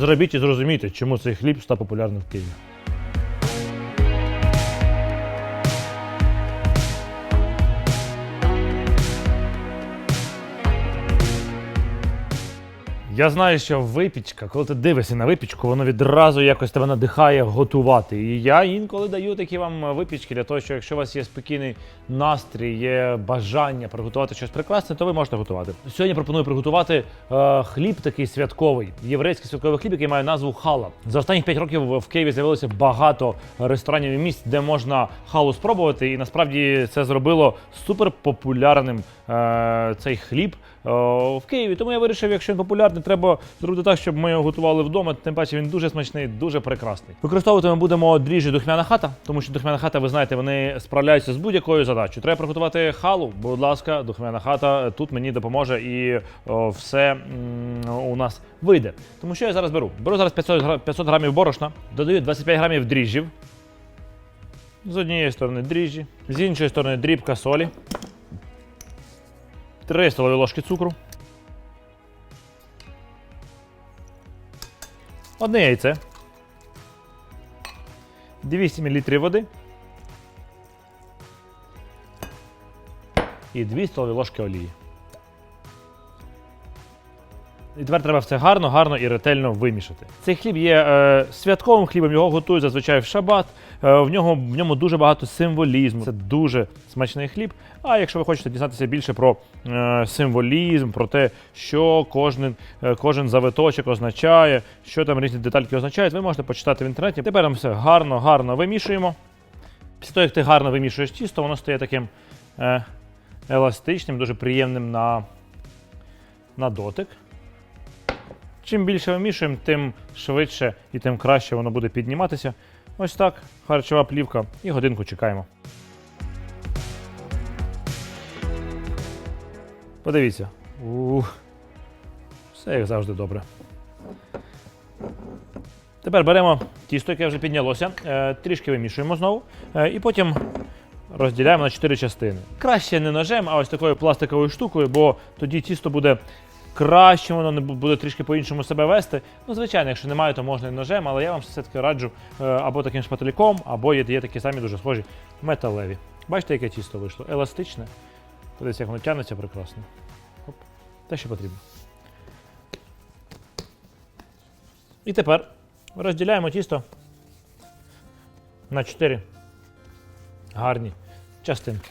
зробіть і зрозумійте, чому цей хліб став популярним в Києві. Я знаю, що випічка, коли ти дивишся на випічку, воно відразу якось тебе надихає готувати. І я інколи даю такі вам випічки для того, що якщо у вас є спокійний настрій, є бажання приготувати щось прекрасне, то ви можете готувати. Сьогодні пропоную приготувати е, хліб такий святковий, єврейський святковий хліб, який має назву хала. За останні 5 років в Києві з'явилося багато ресторанів і місць, де можна халу спробувати. І насправді це зробило суперпопулярним е, цей хліб в Києві. Тому я вирішив, якщо він популярний, треба зробити так, щоб ми його готували вдома. Тим паче він дуже смачний, дуже прекрасний. Використовувати ми будемо дріжджі духмяна хата, тому що духмяна хата, ви знаєте, вони справляються з будь-якою задачею. Треба приготувати халу. Будь ласка, духмяна хата тут мені допоможе і о, все у нас вийде. Тому що я зараз беру? Беру зараз 500, гра- 500 грамів борошна, додаю 25 грамів дріжджів. З однієї сторони дріжджі, з іншої сторони дрібка солі. 3 столові ложки цукру. Одне яйце. 200 мл води. І 2 столові ложки олії. І тепер треба все гарно, гарно і ретельно вимішати. Цей хліб є е, святковим хлібом, його готують зазвичай в шабат. Е, в, нього, в ньому дуже багато символізму. Це дуже смачний хліб. А якщо ви хочете дізнатися більше про е, символізм, про те, що кожен, е, кожен завиточок означає, що там різні детальки означають, ви можете почитати в інтернеті. Тепер ми все гарно, гарно вимішуємо. Після того, як ти гарно вимішуєш тісто, воно стає таким е, еластичним, дуже приємним на, на дотик. Чим більше вимішуємо, тим швидше і тим краще воно буде підніматися. Ось так, харчова плівка і годинку чекаємо. Подивіться. Ух. Все як завжди добре. Тепер беремо тісто, яке вже піднялося, е, трішки вимішуємо знову, е, і потім розділяємо на 4 частини. Краще не ножем, а ось такою пластиковою штукою, бо тоді тісто буде краще, воно не буде трішки по-іншому себе вести. Ну, звичайно, якщо немає, то можна і ножем, але я вам все-таки раджу е, або таким шпательком, або є, є такі самі дуже схожі металеві. Бачите, яке тісто вийшло? Еластичне. Подивіться, як воно тягнеться прекрасно. Оп. Те, що потрібно. І тепер розділяємо тісто на 4 гарні частинки.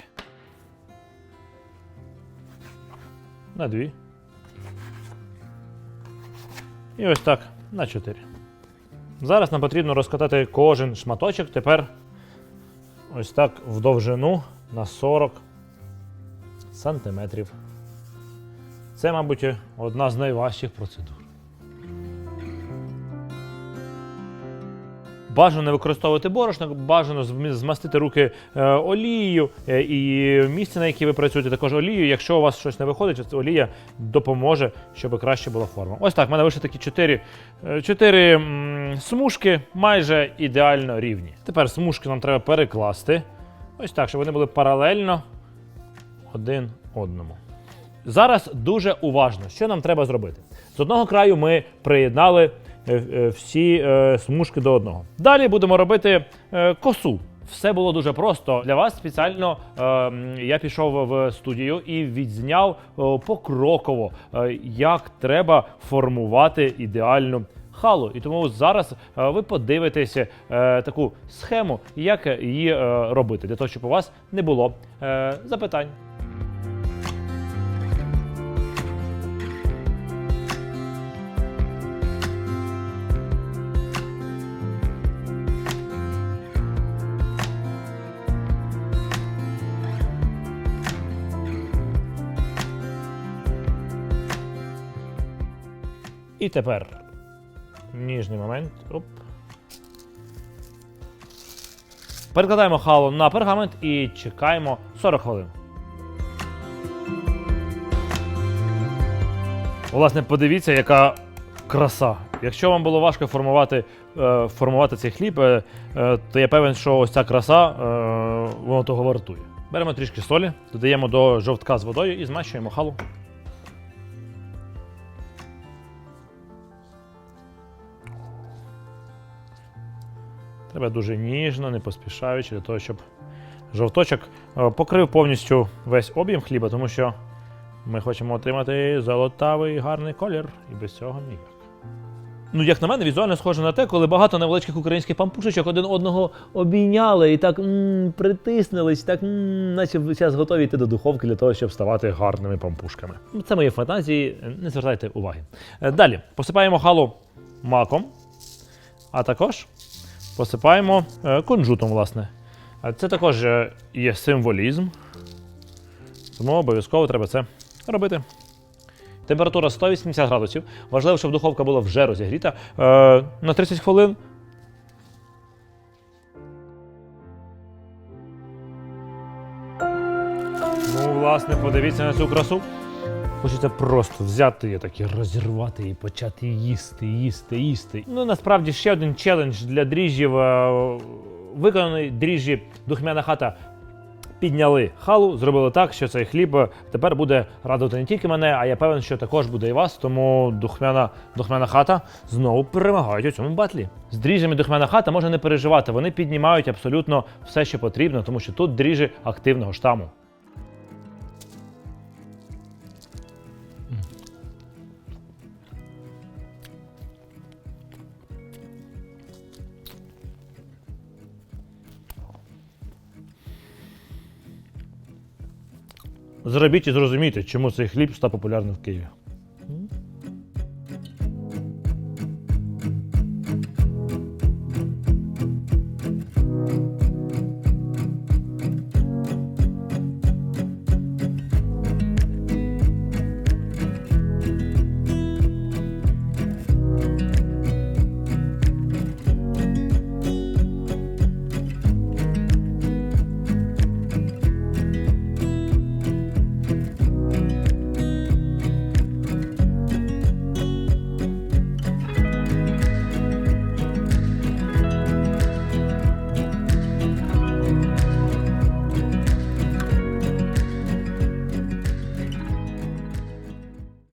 На дві. І ось так на 4. Зараз нам потрібно розкатати кожен шматочок. Тепер ось так в довжину на 40 сантиметрів. Це, мабуть, одна з найважчих процедур. Бажано не використовувати борошно, бажано змастити руки е, олією е, і місце, на яке ви працюєте, також олією. Якщо у вас щось не виходить, олія допоможе, щоб краще була форма. Ось так, в мене вийшли такі чотири, е, чотири м, смужки, майже ідеально рівні. Тепер смужки нам треба перекласти. Ось так, щоб вони були паралельно один одному. Зараз дуже уважно, що нам треба зробити. З одного краю ми приєднали е, е, всі е, смужки до одного. Далі будемо робити е, косу. Все було дуже просто. Для вас спеціально е, я пішов в студію і відзняв е, покроково, е, як треба формувати ідеальну халу. І тому зараз е, ви подивитеся е, таку схему, як її е, робити, для того, щоб у вас не було е, запитань. І тепер ніжний момент. Оп. Перекладаємо халу на пергамент і чекаємо 40 хвилин. Власне, подивіться, яка краса. Якщо вам було важко формувати, е, формувати цей хліб, е, е, то я певен, що ось ця краса е, воно того вартує. Беремо трішки солі, додаємо до жовтка з водою і змащуємо халу. Треба дуже ніжно, не поспішаючи для того, щоб жовточок е, покрив повністю весь об'єм хліба, тому що ми хочемо отримати золотавий гарний колір, і без цього ніяк. Ну, як на мене, візуально схоже на те, коли багато невеличких українських пампушечок один одного обійняли і так м, притиснулись, так м, наче зараз готові йти до духовки для того, щоб ставати гарними пампушками. Ну, Це мої фантазії, не звертайте уваги. Е, Далі посипаємо халу маком, а також посипаємо е, кунжутом, власне. Це також е, є символізм, тому обов'язково треба це робити. Температура 180 градусів. Важливо, щоб духовка була вже розігріта е, на 30 хвилин. Ну, власне, подивіться на цю красу. Хочеться просто взяти її так і розірвати і почати їсти, їсти, їсти. Ну, насправді ще один челендж для дріжджів е, виконаний. Дріжджі духмяна хата підняли халу, зробили так, що цей хліб е, тепер буде радувати не тільки мене, а я певен, що також буде і вас. Тому духмяна, духмяна хата знову перемагають у цьому батлі. З дріжджами духмяна хата може не переживати. Вони піднімають абсолютно все, що потрібно, тому що тут дріжджі активного штаму. Зробіть і зрозумійте, чому цей хліб став популярним в Києві.